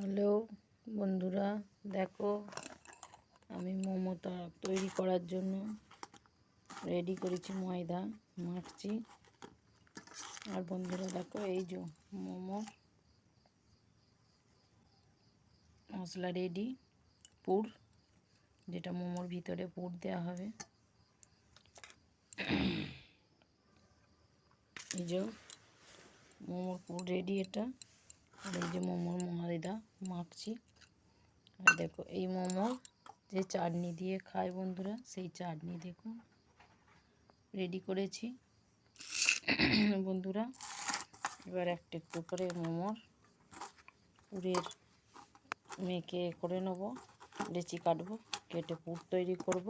Hello বন্ধুরা, দেখো আমি মোমো তা- তৈরি করার জন্য রেডি করেছি ময়দা, মাখছি। আর বন্ধুরা, দেখো এই যে মোমো মশলা রেডি, পুর, যেটা মোমোর ভিতরে পুর দেওয়া হবে। এই যে মোমোর পুর রেডি এটা। আর এই যে মোমোর ময়দা মাখছি। আর দেখো, এই মোমোর যে চাটনি দিয়ে খায় বন্ধুরা, সেই চাটনি দেখুন। রেডি করেছি। বন্ধুরা, এবার একটা একটু করে মোমোর পুরের মেখে করে নেব। লেচি কাটবো, কেটে পুর তৈরি করব।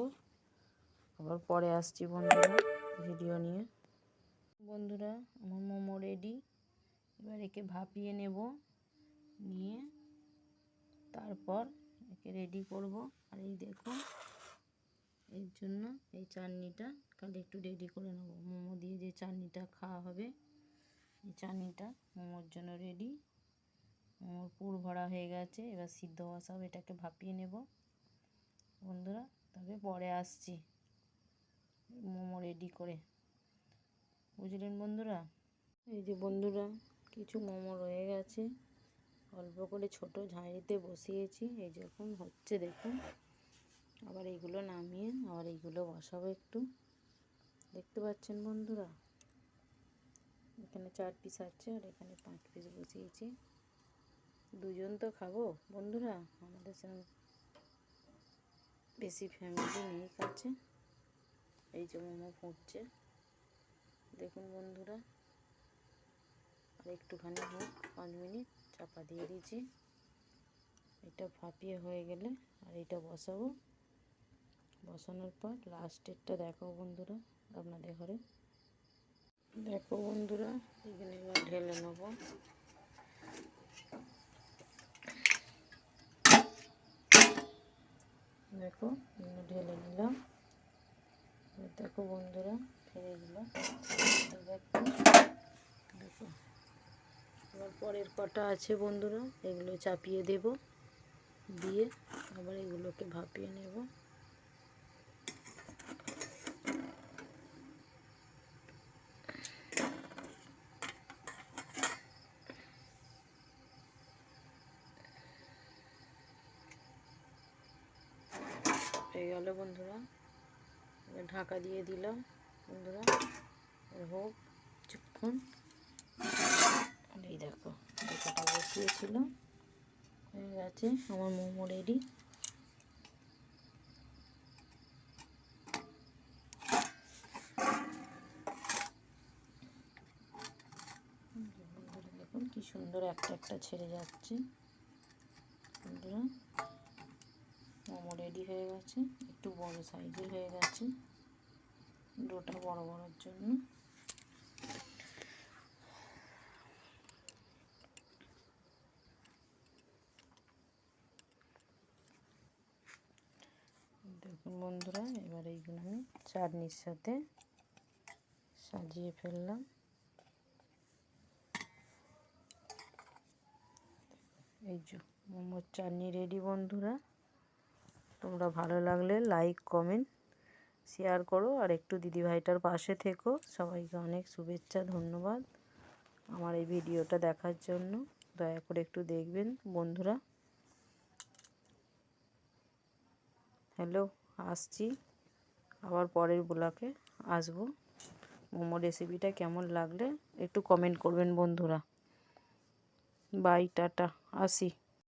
আবার পরে আসছি বন্ধুরা ভিডিও নিয়ে। বন্ধুরা, আমার মোমো রেডি এবার একে ভাপিয়ে নেব, নিয়ে তারপর একে রেডি করব। আর এই দেখুন, এর জন্য এই চাটনিটা কাল একটু রেডি করে নেব। মোমো দিয়ে যে চাটনিটা খাওয়া হবে, এই চাটনিটা মোমোর জন্য রেডি মোমোর পুর ভরা হয়ে গেছে, এবার সিদ্ধ বসাবো এটাকে ভাপিয়ে নেব। বন্ধুরা, তবে পরে আসছি মোমো রেডি করে। বুঝলেন বন্ধুরা? এই যে বন্ধুরা কিছু মোমো রয়ে গেছে। অল্প করে ছোট ঝাঁড়িতে বসিয়েছি। এই যখন হচ্ছে দেখুন। আবার এইগুলো নামিয়ে আবার এইগুলো বসাবো একটু। দেখতে পাচ্ছেন বন্ধুরা? এখানে চার পিস আছে আর এখানে পাঁচ পিস বসিয়েছি। দুজন তো খাব বন্ধুরা? আমাদের সেরকম বেশি ফ্যামিলি নেই কাছে। এই যে মোমো ফুটছে। দেখুন বন্ধুরা। আর একটুখানি হোক, পাঁচ মিনিট চাপা দিয়ে দিয়েছি। এটা ফাঁপিয়ে হয়ে গেলে আর এটা বসাবো। বসানোর পর লাস্টেরটা দেখো বন্ধুরা আপনাদের ঘরে। দেখো বন্ধুরা, এখানে এবার ঢেলে নেব। দেখো ঢেলে নিলাম। দেখো বন্ধুরা ফেলে দিলাম। দেখো দেখো। এবার পরের কটা আছে বন্ধুরা, এগুলো চাপিয়ে দেব। দিয়ে আবার এগুলোকে ভাপিয়ে নেব। হয়ে গেল বন্ধুরা ঢাকা দিয়ে দিলাম। বন্ধুরা হোক, কিছুক্ষণ আর এই দেখো ঢাকাটা বসিয়েছিল হয়ে গেছে, আমার মোমো রেডি দেখুন কি সুন্দর একটা একটা ছেড়ে যাচ্ছে। মোমো রেডি হয়ে গেছে, একটু বড় সাইজের হয়ে গেছে। ডোটা বড় বড়োর জন্য। দেখুন বন্ধুরা, এবার এইগুলো আমি চাটনির সাথে সাজিয়ে ফেললাম। এই যে মোমোর চাটনি রেডি বন্ধুরা। তোমরা ভালো লাগলে লাইক কমেন্ট শেয়ার করো। আর একটু দিদিভাইটার পাশে থেকো। সবাইকে অনেক শুভেচ্ছা, ধন্যবাদ আমার এই ভিডিওটা দেখার জন্য। দয়া করে একটু দেখবেন বন্ধুরা। হ্যালো, আসছি। আবার পরের ব্লকে আসব। মোমো রেসিপিটা কেমন লাগলে একটু কমেন্ট করবেন বন্ধুরা। বাই টাটা, আসি।